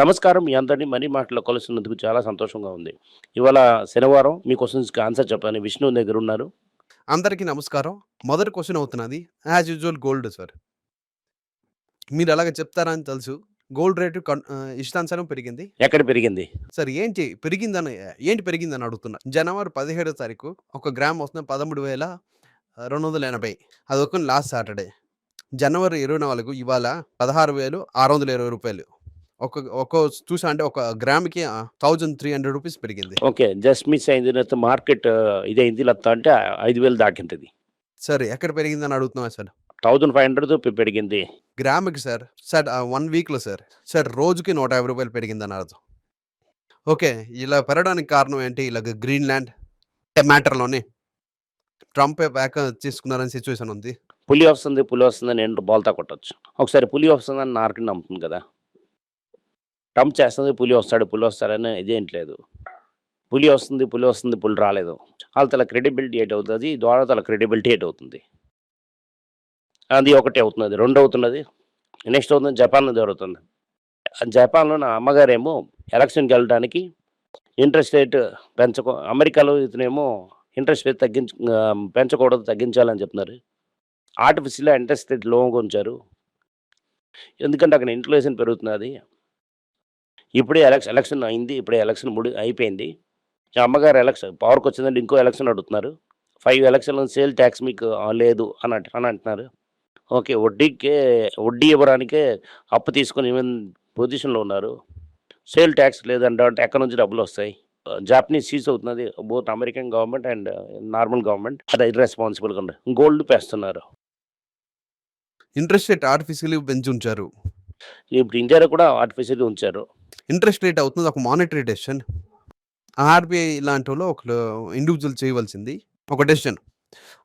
నమస్కారం మీ అందరినీ మనీ మాటలో కలుస్తున్నందుకు చాలా సంతోషంగా ఉంది. ఇవాళ శనివారం మీ క్వశ్చన్స్కి ఆన్సర్ చెప్పాలని విష్ణు దగ్గర ఉన్నారు. అందరికీ నమస్కారం. మొదటి క్వశ్చన్ అవుతున్నది యాజ్ యూజువల్ గోల్డ్ సార్ మీరు అలాగ చెప్తారని తెలుసు. గోల్డ్ రేటు ఇష్టానుసారం పెరిగింది. ఎక్కడ పెరిగింది? సార్ ఏంటి పెరిగిందని ఏంటి పెరిగిందని అడుగుతున్నా. జనవరి పదిహేడో తారీఖు ఒక గ్రామ్ వస్తుంది పదమూడు వేల రెండు వందల ఎనభై. అది ఒక లాస్ట్ సాటర్డే జనవరి ఇరవై నాలుగు ఇవాళ పదహారు వేలు ఆరు వందల ఇరవై రూపాయలు. ఒక ఒక చూసా అంటే ఒక గ్రామ్కి థౌజండ్ త్రీ హండ్రెడ్ రూపీస్ పెరిగింది. ఓకే. జస్ట్ మిస్ అయింది లేకపోతే మార్కెట్ ఇదైంది లేకపోతే అంటే ఐదు వేలు దాకింటది. సార్ ఎక్కడ పెరిగిందని అడుగుతున్నా సార్? థౌజండ్ ఫైవ్ హండ్రెడ్ పెరిగింది. గ్రాముకి సార్ సార్ వన్ వీక్లో సార్ సార్ రోజుకి నూట యాభై రూపాయలు పెరిగిందని అర్థం. ఓకే ఇలా పెరగడానికి కారణం ఏంటి? ఇలాగ గ్రీన్లాండ్ మ్యాటర్లోనే ట్రంప్ బ్యాక్ తీసుకున్నారని సిచ్యువేషన్ ఉంది. పులి వస్తుంది పులి వస్తుందని నేను బాల్తా కొట్టచ్చు. ఒకసారి పులి వస్తుందని నార్కి నమ్ముతుంది కదా. ట్రంప్ చేస్తుంది పులి వస్తాడు పులి వస్తాడని ఇదేం లేదు. పులి వస్తుంది పులి వస్తుంది పులి రాలేదు. వాళ్ళ తల క్రెడిబిలిటీ ఎయిట్ అవుతుంది? ద్వారా తల క్రెడిబిలిటీ ఎయిట్ అవుతుంది? అది ఒకటి అవుతున్నది రెండు అవుతున్నది నెక్స్ట్ అవుతుంది జపాన్ జరుగుతుంది. జపాన్లో నా అమ్మగారేమో ఎలక్షన్కి వెళ్ళడానికి ఇంట్రెస్ట్ రేట్ పెంచకో అమెరికాలో ఇతనేమో ఇంట్రెస్ట్ రేట్ తగ్గించ పెంచకూడదు తగ్గించాలని చెప్తున్నారు. ఆర్టిఫిషియల్ ఇంట్రెస్ట్ రేట్ లోగా ఉంచారు. ఎందుకంటే అక్కడ ఇన్ఫ్లేషన్ పెరుగుతున్నది. ఇప్పుడే ఎలక్షన్ ఎలక్షన్ అయింది ఇప్పుడే ఎలక్షన్ ముడి అయిపోయింది. అమ్మగారు ఎలక్షన్ పవర్కి వచ్చిందంటే ఇంకో ఎలక్షన్ అడుగుతున్నారు. ఫైవ్ ఎలక్షన్ సేల్ ట్యాక్స్ మీకు లేదు అని అని అంటున్నారు. ఓకే వడ్డీకే వడ్డీ ఇవ్వడానికే అప్పు తీసుకొని పొజిషన్లో ఉన్నారు? సేల్ ట్యాక్స్ లేదంటే అంటే ఎక్కడి నుంచి డబ్బులు వస్తాయి? జాపనీస్ సీజ్ అవుతున్నది both American government and normal government. అది ఇర్రెస్పాన్సిబుల్గా ఉంది గోల్డ్ పేస్తున్నారు. ఇంట్రెస్ట్ రేట్ ఆర్టిఫిషియల్ పెంచి ఉంచారు. ఇప్పుడు ఇండియాలో కూడా ఆర్టిఫిషియల్ ఉంచారు. ఇంట్రెస్ట్ రేట్ అవుతుంది ఒక మానిటరీ డెసిషన్. ఆర్బీఐ ఇలాంటి వాళ్ళు ఒక ఇండివిజువల్ చేయవలసింది ఒక డెసిషన్.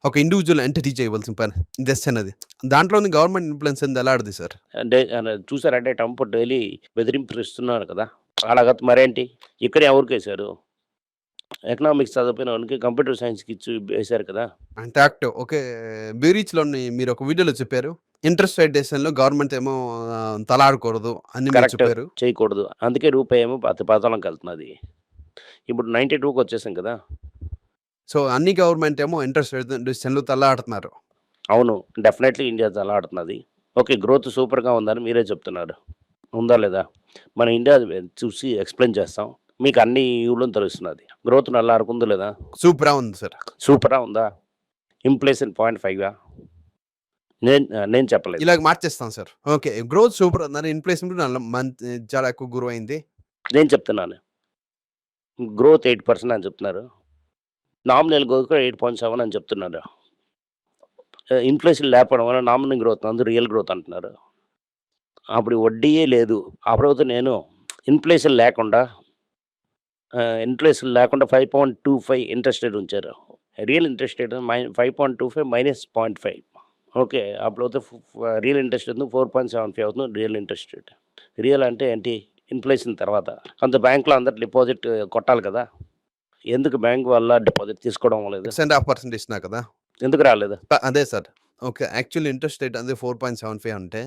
ఒక ఇండివిజువల్ ఎంటిటీ చేయవలసిన పని డెసిషన్ అది. దాంట్లోని గవర్నమెంట్ ఇన్ఫ్లుయెన్స్ ఎంత ఎలా సార్? అంటే చూసారంటే ట్రంప్ డైలీ బెదిరింపు ఇస్తున్నారు కదా. అలాగ మరేంటి? ఇక్కడ ఎవరికేశారు ఎకనామిక్స్ చదివిపోయిన వానికి కంప్యూటర్ సైన్స్కి ఇచ్చి వేశారు కదా. ఇంటాక్ట్ ఓకే బీరీచ్లోని మీరు ఒక వీడియోలో చెప్పారు. ఇంట్రెస్ట్ రేట్ డెసిషన్లో గవర్నమెంట్ ఏమో తలాడకూడదు అని మీరు. చెప్పారు. చేయకూడదు. అందుకే రూపాయి ఏమో పది పాతాళంకి వెళ్తున్నది. ఇప్పుడు నైంటీ టూకి వచ్చేసాం కదా. సో అన్ని గవర్నమెంట్ ఏమో ఇంట్రెస్ట్ రేట్ డెసిషన్లు తలాడుతున్నారు. అవును డెఫినెట్లీ ఇండియా చాలా ఆడుతున్నది ఓకే గ్రోత్ సూపర్గా ఉందని మీరే చెప్తున్నారు. ఉందా లేదా? మన ఇండియా చూసి ఎక్స్ప్లెయిన్ చేస్తాం. మీకు అన్ని ఊళ్ళో తెలుస్తున్నది. గ్రోత్ నల్లా ఆడుకుందో లేదా? సూపరా ఉంది సార్. సూపరా ఉందా? ఇన్ఫ్లేషన్ పాయింట్ ఫైవ్గా నేను నేను చెప్పలేదు. ఇలాగ మార్చేస్తాం సార్. ఓకే గ్రోత్ సూపర్ ఉందని ఇన్ఫ్లేషన్ మంత్ చాలా ఎక్కువ గురువు అయింది నేను చెప్తున్నాను. గ్రోత్ ఎయిట్ పర్సెంట్ అని చెప్తున్నారు. నామినల్ గ్రోత్ కూడా ఎయిట్ పాయింట్ సెవెన్ అని చెప్తున్నారు. ఇన్ఫ్లేషన్ లేకపోవడం వల్ల నామినల్ గ్రోత్ అందరూ రియల్ గ్రోత్ అంటున్నారు. అప్పుడు వడ్డీయే లేదు. అప్పుడైతే నేను ఇన్ఫ్లేషన్ లేకుండా ఇన్ఫ్లేషన్ లేకుండా five point two five interest rate ఉంచారు. Real interest rate my five point two five minus point five okay అప్పుడైతే real interest rate four point seven five అవుతుంది రియల్ ఇంట్రెస్ట్ రేట్ రియల్ అంటే ఏంటి? Inflation తర్వాత. అంత బ్యాంకులో అందరు డిపాజిట్ కొట్టాలి కదా. ఎందుకు బ్యాంక్ వల్ల డిపాజిట్ తీసుకోవడం లేదు? అండ్ హాఫ్ పర్సెంట్ ఇచ్చినా కదా. ఎందుకు రాలేదు? అదే sir. Okay actual interest rate అదే ఫోర్ పాయింట్ సెవెన్ ఫైవ్ అంటే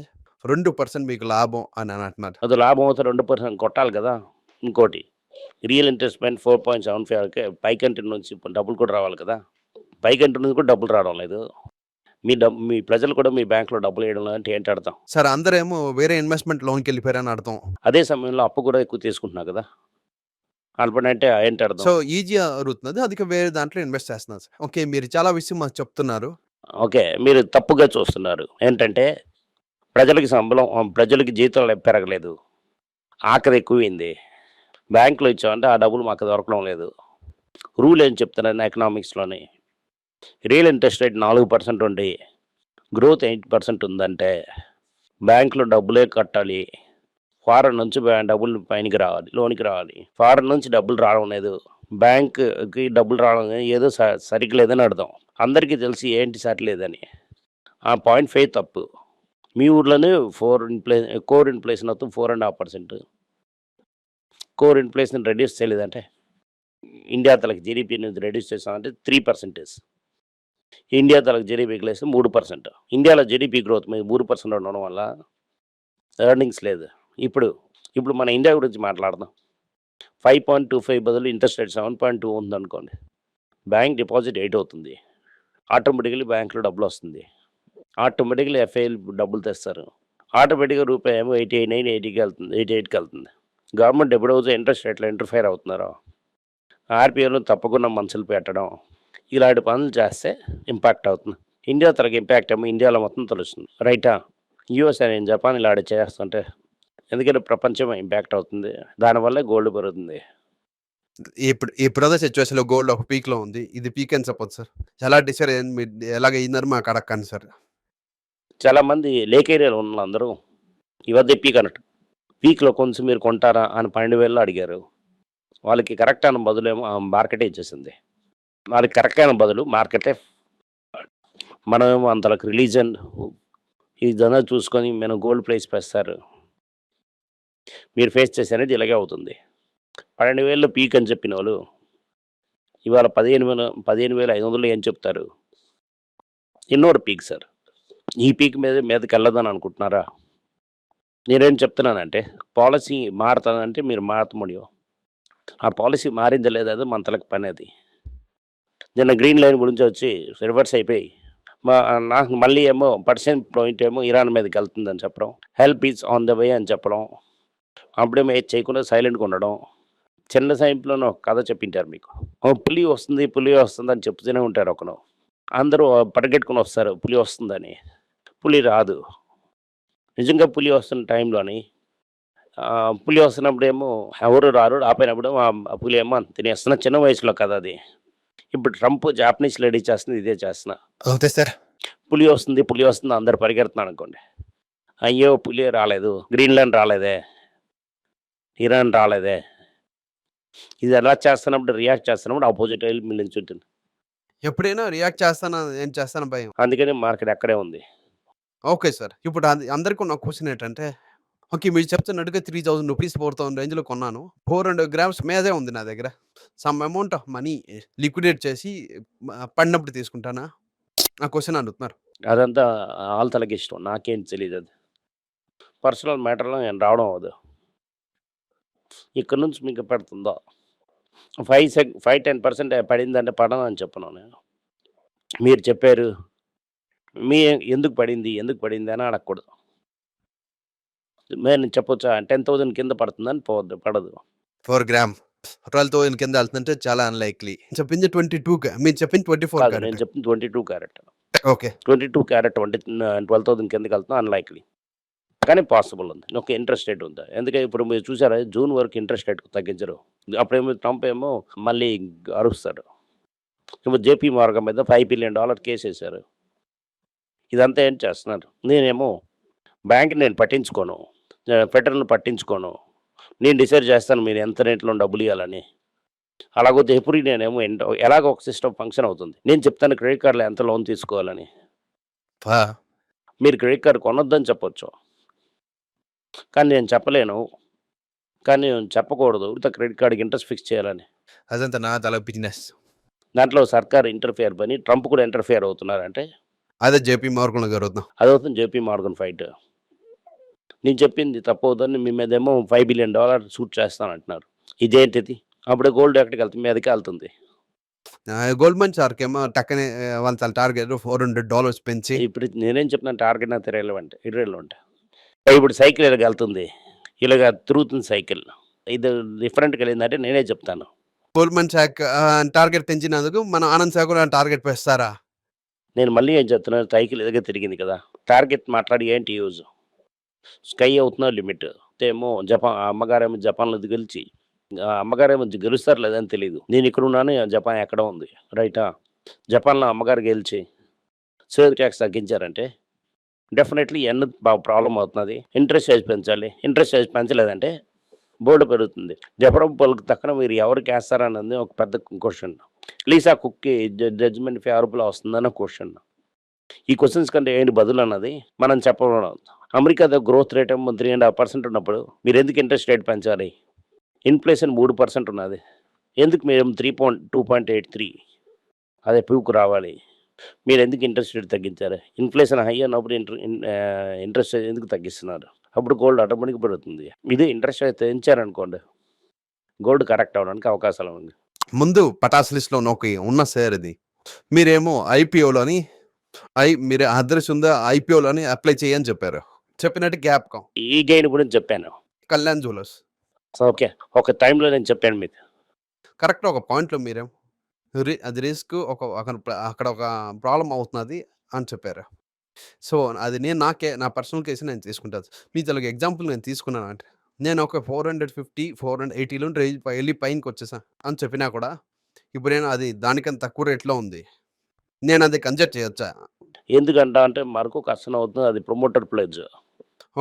రెండు పర్సెంట్ మీకు లాభం అని అని అంటున్నారు అది లాభం అవుతే రెండు పర్సెంట్ కొట్టాలి కదా ఇంకోటి. రియల్ ఇంట్రెస్ట్ పైన ఫోర్ పాయింట్ సెవెన్ ఫైవ్కి పైకంటి నుంచి ఇప్పుడు డబ్బులు కూడా రావాలి కదా. పైకంటి నుంచి కూడా డబ్బులు రావడం లేదు. మీ డబ్బు మీ ప్రజలు కూడా మీ బ్యాంక్లో డబ్బులు వేయడం అంటే ఏంటి అర్థం? సార్ అందరేమో వేరే ఇన్వెస్ట్మెంట్ లోన్కి వెళ్ళిపోయారని అర్థం. అదే సమయంలో అప్పు కూడా ఎక్కువ తీసుకుంటున్నా కదా. అంటే ఏంటి అర్థం? సో ఈజీ అరుగుతున్నది అది వేరే దాంట్లో ఇన్వెస్ట్ చేస్తున్నారు సార్. ఓకే మీరు చాలా విషయం మాకు చెప్తున్నారు. ఓకే మీరు తప్పుగా చూస్తున్నారు. ఏంటంటే ప్రజలకి సంబలం ప్రజలకి జీతాలు పెరగలేదు. ఆఖరి ఎక్కువైంది. బ్యాంకులో ఇచ్చామంటే ఆ డబ్బులు మాకు దొరకడం లేదు. రూల్ ఏం చెప్తున్నాను ఎకనామిక్స్లోని? రియల్ ఇంట్రెస్ట్ రేట్ నాలుగు పర్సెంట్ ఉండి గ్రోత్ ఎయిట్ పర్సెంట్ ఉందంటే బ్యాంకులో డబ్బులే కట్టాలి. ఫారెన్ నుంచి డబ్బులు పైనకి రావాలి లోనికి రావాలి. ఫారెన్ నుంచి డబ్బులు రావడం లేదు. బ్యాంక్కి డబ్బులు రావడం ఏదో స- సరిగ్గా లేదని అర్థం. అందరికీ తెలిసి ఏంటి సరిలేదని ఆ పాయింట్ ఫైవ్ తప్పు. మీ ఊర్లోనే ఫోర్ ఇన్ఫ్లే కోర్ ఇన్ఫ్లేషన్ అవుతుంది four and half percent. Core inflation reduce చేయలేదంటే ఇండియా తలకి జీడిపి నుంచి రెడ్యూస్ చేస్తామంటే త్రీ పర్సెంటేజ్ ఇండియా తలకు జీడిపి లేస్తే మూడు పర్సెంట్ ఇండియాలో జీడిపి గ్రోత్ మీద మూడు పర్సెంట్ ఉండడం వల్ల ఎర్నింగ్స్ లేదు. ఇప్పుడు ఇప్పుడు మన ఇండియా గురించి మాట్లాడదాం. ఫైవ్ పాయింట్ టూ ఫైవ్ బదులు interest rate seven point two ఉందనుకోండి బ్యాంక్ డిపాజిట్ ఎయిట్ అవుతుంది. ఆటోమేటిక్లీ బ్యాంకులో డబ్బులు వస్తుంది. ఆటోమేటిక్లీ ఎఫ్ఐఎల్ డబ్బులు తెస్తారు. ఆటోమేటిక్గా రూపాయి ఏమో ఎయిటీ నైన్ ఎయిటీకి వెళ్తుంది ఎయిటీ ఎయిట్కి వెళ్తుంది. గవర్నమెంట్ ఎప్పుడైతే ఇంట్రెస్ట్ రేట్లో ఇంటర్ఫైర్ అవుతున్నారో. ఆర్బీఐలో తప్పకుండా మనుషులు పెట్టడం ఇలాంటి పనులు చేస్తే ఇంపాక్ట్ అవుతుంది. ఇండియా తనకి ఇంపాక్ట్ ఏమో ఇండియాలో మొత్తం తెలుస్తుంది. రైటా? యూఎస్ అని జపాన్ ఇలాంటి చేస్తుంటే ఎందుకంటే ప్రపంచం ఇంపాక్ట్ అవుతుంది. దానివల్ల గోల్డ్ పెరుగుతుంది. ఇప్పుడు ఇప్పుడున్న సిచ్యువేషన్లో గోల్డ్ ఒక పీక్లో ఉంది. ఇది పీక్ అని చెప్పొచ్చు సార్. ఎలా డిసైడ్ ఎలాగ అయిందని మాకు అడగండి సార్. చాలామంది లేక్ ఏరియాలో ఉన్న వాళ్ళందరూ ఇవద్ద పీక్ అన్నట్టు. పీక్లో కొంచెం మీరు కొంటారా అని పన్నెండు వేలలో అడిగారు. వాళ్ళకి కరెక్ట్ అయిన బదులేమో మార్కెటే ఇచ్చేసింది. వాళ్ళకి కరెక్ట్ అయిన బదులు మార్కెటే మనమేమో అంతలకు రిలీజన్ ఇదంతా చూసుకొని మనం గోల్డ్ ప్రైస్ పెస్తారు. మీరు ఫేస్ చేసేది ఇలాగే అవుతుంది. పన్నెండు వేలు పీక్ అని చెప్పిన వాళ్ళు ఇవాళ పదిహేను వేల పదిహేను వేల ఐదు వందలు ఏం చెప్తారు? ఎన్నోరు పీక్ సార్. ఈ పీక్ మీద మీదకి వెళ్ళదని అనుకుంటున్నారా? నేనేం చెప్తున్నానంటే పాలసీ మారుతుందంటే మీరు మారతముడియో ఆ పాలసీ మారింది లేదా అది మంతలకు పని అది. నిన్న గ్రీన్ లైన్ గురించి వచ్చి రివర్స్ అయిపోయి మా నాకు మళ్ళీ ఏమో పర్సెంట్ పాయింట్ ఏమో ఇరాన్ మీదకి వెళ్తుందని చెప్పడం help is on the way అని చెప్పడం అప్పుడేమో ఏది చేయకుండా సైలెంట్గా ఉండడం చిన్న సైంపులోనే ఒక కథ చెప్పింటారు మీకు. పులి వస్తుంది పులి వస్తుంది అని చెప్తూనే ఉంటారు ఒకను అందరూ పరిగెట్టుకుని వస్తారు పులి వస్తుందని. పులి రాదు. నిజంగా పులి వస్తున్న టైంలోని పులి వస్తున్నప్పుడు ఏమో ఎవరు రారు ఆపైనప్పుడు ఆ పులి ఏమో తినేస్తున్న చిన్న వయసులో కదా అది. ఇప్పుడు ట్రంప్ జాపనీస్ లేడీ చేస్తుంది ఇదే చేస్తున్నా. Okay sir. పులి వస్తుంది పులి వస్తుంది అందరు పరిగెడుతున్నాను అనుకోండి. అయ్యో పులి రాలేదు గ్రీన్లాండ్ రాలేదే ఇరాన్ రాలేదే. ఇది ఎలా చేస్తున్నప్పుడు రియాక్ట్ చేస్తున్నప్పుడు ఆపోజిట్ వెళ్ళి మిల్లించి ఉంటుంది ఎప్పుడైనా రియాక్ట్ చేస్తానా ఏం చేస్తాను భయం? అందుకని మార్కెట్ అక్కడే ఉంది. Okay sir. ఇప్పుడు అది అందరికీ ఉన్న క్వశ్చన్ ఏంటంటే ఓకే మీరు చెప్తున్నట్టుగా three thousand rupees four thousand రేంజ్లో కొన్నాను. ఫోర్ హండ్రెడ్ గ్రామ్స్ మీదే ఉంది నా దగ్గర. Some amount of money liquidate చేసి మ, పడినప్పుడు తీసుకుంటానా? ఆ క్వశ్చన్ అడుగుతున్నారు. అదంతా ఆల్తలకి ఇష్టం నాకేం తెలియదు అది. పర్సనల్ మ్యాటర్లో నేను రావడం అవ్వదు. ఇక్కడ నుంచి మీకు పెడుతుందో? Five sec five ten percent పడిందంటే పడదని చెప్పను నేను. మీరు చెప్పారు. మీ ఎందుకు పడింది ఎందుకు పడింది అని అడగకూడదు. నేను చెప్పొచ్చా? టెన్ థౌజండ్ కింద పడుతుందని పోవద్దు పడదు. Four gram. ట్వెల్వ్ థౌసండ్ కింద వెళ్తుందంటే చాలా అన్లైక్లీ చెప్పింది ట్వంటీ టూ మీరు చెప్పింది ట్వంటీ ఫోర్ నేను చెప్పింది twenty two carat. Okay. Twenty two carat twenty twelve thousand కిందకి వెళ్తున్నా అన్లైక్లీ కానీ పాసిబుల్ ఉంది. ఒక ఇంట్రెస్ట్ రేట్ ఉంది? ఎందుకంటే ఇప్పుడు మీరు చూసారా? జూన్ వరకు ఇంట్రెస్ట్ రేట్ తగ్గించరు. అప్పుడేమో ట్రంప్ ఏమో మళ్ళీ అరుస్తాడు ఇప్పుడు జేపీ మార్గం మీద ఫైవ్ బిలియన్ డాలర్ కేసు వేశారు ఇదంతా ఏం చేస్తున్నారు? నేనేమో బ్యాంక్ నేను పట్టించుకోను. ఫెడరల్ పట్టించుకోను. నేను డిసైడ్ చేస్తాను మీరు ఎంత రేట్లో డబ్బులు ఇవ్వాలని. అలాగొద్దు ఎప్పుడు నేనేమో ఎంతో ఎలాగో ఒక సిస్టమ్ ఫంక్షన్ అవుతుంది. నేను చెప్తాను క్రెడిట్ కార్డులో ఎంత లోన్ తీసుకోవాలని. మీరు క్రెడిట్ కార్డు కొనొద్దని చెప్పొచ్చు. కానీ నేను చెప్పలేను. కానీ నేను చెప్పకూడదు. ఉడత క్రెడిట్ కార్డుకి ఇంట్రెస్ట్ ఫిక్స్ చేయాలని. అదంతా నా తల బిజినెస్ దాంట్లో సర్కార్ ఇంటర్ఫియర్ పని ట్రంప్ కూడా ఇంటర్ఫియర్ అవుతున్నారంటే అదే జేపీ మార్గంలో జరుగుతాం అదవుతుంది జేపీ మార్గన్ ఫైట్ నేను చెప్పింది తప్పవుదని మీ మీదేమో ఫైవ్ బిలియన్ డాలర్ షూట్ చేస్తానంటున్నారు ఇదేంటిది? అప్పుడే గోల్డ్ ఎక్కడికి వెళ్తుంది? మీదకి వెళ్తుంది. గోల్డ్మన్ సార్క్ ఏమో టక్కనే వాళ్ళ టార్గెట్ ఫోర్ హండ్రెడ్ డాలర్స్ పెంచి. ఇప్పుడు నేనేం చెప్తున్నాను టార్గెట్ నాకు ఇర్రెలవెంట్ ఇర్రెలవెంట్ ఇప్పుడు సైకిల్ ఇలాగ వెళ్తుంది. ఇలాగ తిరుగుతుంది సైకిల్ ఇది డిఫరెంట్గా ఏంటంటే నేనే చెప్తాను. గోల్డ్మన్ శాక్ టార్గెట్ పెంచినందుకు మన ఆనంద్ కూడా టార్గెట్ పెస్తారా నేను మళ్ళీ ఏం చెప్తున్నాను సైకిల్ ఎదుగా తిరిగింది కదా. టార్గెట్ మాట్లాడి ఏంటి యూజ్? స్కై అవుతున్నా లిమిట్. ఏమో జపాన్ అమ్మగారేమో జపాన్లో గెలిచి ఆ అమ్మగారేమో గెలుస్తారు లేదని తెలియదు నేను ఇక్కడ ఉన్నాను జపాన్ ఎక్కడ ఉంది? రైటా జపాన్లో అమ్మగారు గెలిచి సేల్ ట్యాక్స్ తగ్గించారంటే డెఫినెట్లీ ఎన్న బాగా ప్రాబ్లం అవుతున్నది. ఇంట్రెస్ట్ చేసి పెంచాలి. ఇంట్రెస్ట్ చేసి పెంచలేదంటే బోర్డు పెరుగుతుంది. జపరం పలుకు తక్కన మీరు ఎవరికి వేస్తారన్నది ఒక పెద్ద క్వశ్చన్. లీసా కుక్కి జడ్జిమెంట్ ఫేవరబుల్ వస్తుందన్న క్వశ్చన్ ఈ క్వశ్చన్స్ కంటే ఏంటి బదులు అన్నది మనం చెప్పడం. అమెరికా గ్రోత్ రేట్ ఏమో త్రీ అండ్ హాఫ్ పర్సెంట్ ఉన్నప్పుడు మీరు ఎందుకు ఇంట్రెస్ట్ రేట్ పెంచాలి? ఇన్ఫ్లేషన్ మూడు పర్సెంట్ ఉన్నది. ఎందుకు మీరు three point two point eight three అదే పీకు రావాలి. మీరు ఎందుకు ఇంట్రెస్ట్ రేట్ తగ్గించారు ఇన్ఫ్లేషన్ హై అన్నప్పుడు ఇంటర్ ఇంట్రెస్ట్ ఎందుకు తగ్గిస్తున్నారు? అప్పుడు గోల్డ్ ఆటోమేటిక్ పెరుగుతుంది. ఇది ఇంట్రెస్ట్ రేట్ పెంచారనుకోండి గోల్డ్ కరెక్ట్ అవడానికి అవకాశాలు ఉంది ముందు పటాస్ లిస్ట్లో నోకి ఉన్న షేర్ ఇది. మీరేమో ఐపీఓలోని ఐ మీరు అడ్రస్ ఉందా ఐపీఓలోని అప్లై చేయని చెప్పారు. చెప్పినట్టు గ్యాప్ కాం ఈ గెయిన్ గురించి చెప్పాను. కళ్యాణ్ జ్యువెలర్స్. ఓకే. ఒక టైంలో నేను చెప్పాను మీకు. కరెక్ట్ ఒక పాయింట్లో మీరేం. అది రిస్క్ ఒక అక్కడ ఒక ప్రాబ్లం అవుతున్నది అని చెప్పారు. సో అది నేను నాకే నా పర్సనల్ కేసు నేను తీసుకుంటాను. మీ తెలుగు ఎగ్జాంపుల్ నేను తీసుకున్నాను అంటే నేను ఒక four hundred fifty four hundred ఎయిటీలో వెళ్ళి పైనకి వచ్చేసా అని చెప్పినా కూడా ఇప్పుడు నేను అది దానికన్నా తక్కువ రేట్లో ఉంది. నేను అది కన్సిడర్ చేయొచ్చా? ఎందుకంటే అంటే మనకు కష్టం అవుతుంది. అది ప్రమోటర్ ప్లేజ్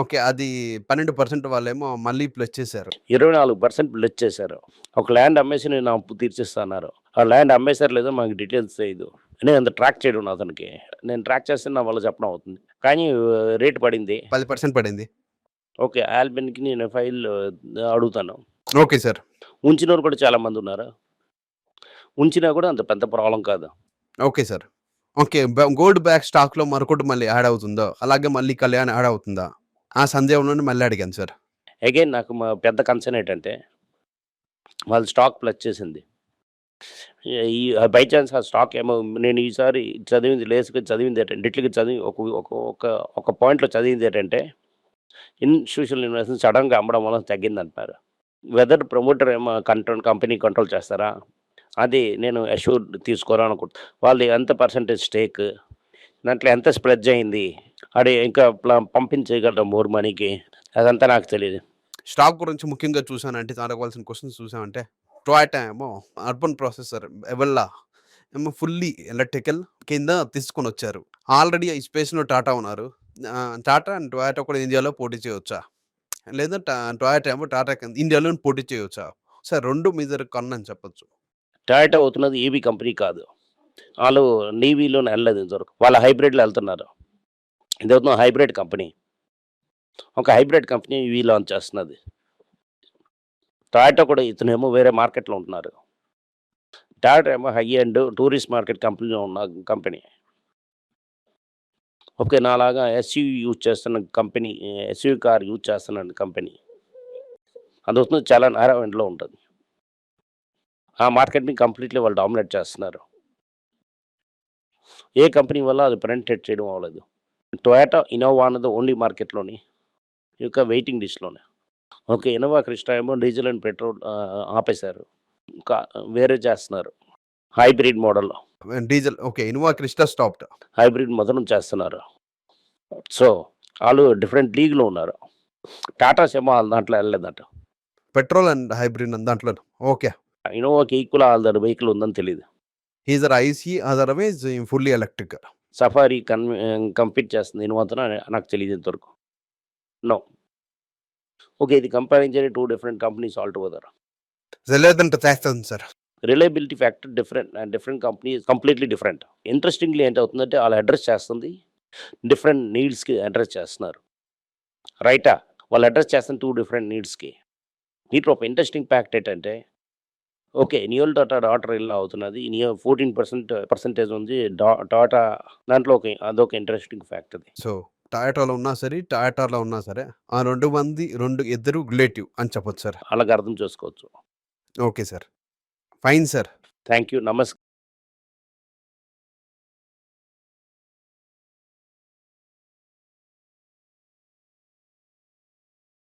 ఓకే. అది పన్నెండు పర్సెంట్ వాళ్ళేమో మళ్ళీ ప్లస్ చేశారు. ఇరవై నాలుగు పర్సెంట్ ప్లస్ చేశారు. ఒక ల్యాండ్ అమ్మేసి నేను అప్పు తీర్చిస్తున్నారు. ఆ ల్యాండ్ అమ్మేశారు లేదో మాకు డీటెయిల్స్ తెలియదు నేను అంత ట్రాక్ చేయడం అతనికి. నేను ట్రాక్ చేస్తే నా వల్ల చెప్పడం అవుతుంది. కానీ రేట్ పడింది. పది పర్సెంట్ పడింది. ఓకే. ఆల్బెన్కి నేను ఫైల్ అడుగుతాను. Okay sir. ఉంచినవారు కూడా చాలా మంది ఉన్నారు? ఉంచినా కూడా అంత పెద్ద ప్రాబ్లం కాదు. Okay sir. Okay. Gold back స్టాక్లో మరొకటి మళ్ళీ యాడ్ అవుతుందో? అలాగే మళ్ళీ కళ్యాణ్ యాడ్ అవుతుందా? ఆ సందేహంలోనే మళ్ళీ అడిగాను సార్. అగైన్ నాకు మా పెద్ద కన్సర్న్ ఏంటంటే వాళ్ళు స్టాక్ ప్లస్ చేసింది. ఈ బై ఛాన్స్ ఆ స్టాక్ ఏమో నేను ఈసారి చదివింది లేసుగా చదివింది ఏంటంటే ఇట్లకి చదివి ఒక ఒక ఒక పాయింట్లో చదివింది ఏంటంటే ఇన్స్టిట్యూషనల్ ఇన్వెస్ట్మెంట్ సడన్గా అమ్మడం వల్ల తగ్గింది అంటున్నారు వెదర్ ప్రమోటర్ ఏమో కంట్రోల్ కంపెనీ కంట్రోల్ చేస్తారా? అది నేను అష్యూర్ తీసుకోరా అనుకుంటా వాళ్ళు ఎంత పర్సంటేజ్ స్టేక్ దాంట్లో ఎంత స్ప్రెడ్ అయింది అది ఇంకా పంపించగలరా మోర్ మనీకి అదంతా నాకు తెలియదు స్టాక్ గురించి ముఖ్యంగా చూసానంటే అడగవలసిన క్వశ్చన్స్ చూసామంటే టొయాటా ఏమో అర్బన్ ప్రాసెసర్ ఎవల్లా ఏమో ఫుల్లీ ఎలక్ట్రికల్ కింద తీసుకొని వచ్చారు. ఆల్రెడీ ఈ స్పేస్లో టాటా ఉన్నారు. టాటా అండ్ టొయాటా కూడా ఇండియాలో పోటీ చేయవచ్చా లేదా టా- టొయాటా ఏమో టాటా కింద ఇండియాలో పోటీ చేయవచ్చా సార్ రెండు మీ దగ్గర కొనని చెప్పొచ్చు. టొయాటో అవుతున్నది ఈవీ కంపెనీ కాదు. వాళ్ళు నీవీలో వెళ్ళలేదు ఇంతవరకు. వాళ్ళ హైబ్రిడ్లో వెళ్తున్నారు. ఇది అవుతున్న హైబ్రిడ్ కంపెనీ. ఒక హైబ్రిడ్ కంపెనీ ఈవీ లాంచ్ చేస్తున్నది. టొయాటో కూడా ఇతనేమో వేరే మార్కెట్లో ఉంటున్నారు. టాటా ఏమో హై అండ్ టూరిస్ట్ మార్కెట్ కంపెనీలో ఉన్న కంపెనీ. ఓకే నాలాగా ఎస్యూ యూజ్ చేస్తున్న company S U car use చేస్తున్న కంపెనీ అది వస్తుంది చాలా నేరో ఉంటుంది. ఆ మార్కెట్ని కంప్లీట్లీ వాళ్ళు డామినేట్ చేస్తున్నారు. ఏ కంపెనీ వల్ల అది పెనెంట్రేట్ చేయడం అవ్వలేదు. టొయాటో ఇనోవా అన్నది ఓన్లీ మార్కెట్లోని ఈ యొక్క వెయిటింగ్ లిస్ట్లోనే ఓకే ఇనోవా క్రిస్టా ఏమో డీజిల్ అండ్ పెట్రోల్ ఆపేశారు. ఇంకా వేరే చేస్తున్నారు. హైబ్రిడ్ మోడల్లో. Diesel okay Innova Crysta stopped. Hybrid మొదలు చేస్తున్నారు. సో వాళ్ళు డిఫరెంట్ లీగ్లో ఉన్నారు. టాటాస్ ఏమో వాళ్ళ దాంట్లో వెళ్ళలేదట. పెట్రోల్ అండ్ హైబ్రిడ్ దాంట్లో. ఓకే. ఇనోవాకి ఈక్వల్ వాళ్ళ వెహికల్ ఉందని తెలియదు either IC otherwise fully electric. Safari కన్ కంపీట్ చేస్తుంది ఇనోవాతో నాకు తెలియదు ఇంతవరకు. నో. ఓకే ఇది comparing two different companies altogether లేదంటే చేస్తుంది sir. Reliability factor different and different company completely different interestingly ఏంటవుతుందంటే వాళ్ళు అడ్రస్ చేస్తుంది. డిఫరెంట్ నీడ్స్కి అడ్రస్ చేస్తున్నారు. రైటా వాళ్ళు అడ్రస్ చేస్తున్న టూ డిఫరెంట్ నీడ్స్కి దీంట్లో ఒక ఇంట్రెస్టింగ్ ఫ్యాక్ట్ ఏంటంటే ఓకే నియోల్ టాటా డాటర్ ఇలా అవుతున్నది. నియో ఫోర్టీన్ పర్సెంట్ పర్సెంటేజ్ ఉంది. టాటా దాంట్లో ఒక అదొక ఇంట్రెస్టింగ్ ఫ్యాక్ట్ అది. సో టయాటాలో ఉన్నా సరే టయాటాలో ఉన్నా సరే ఆ రెండు మంది రెండు ఇద్దరు రిలేటివ్ అని చెప్పొచ్చు సార్ అలాగ అర్థం చేసుకోవచ్చు. Okay sir fine sir thank you నమస్కారం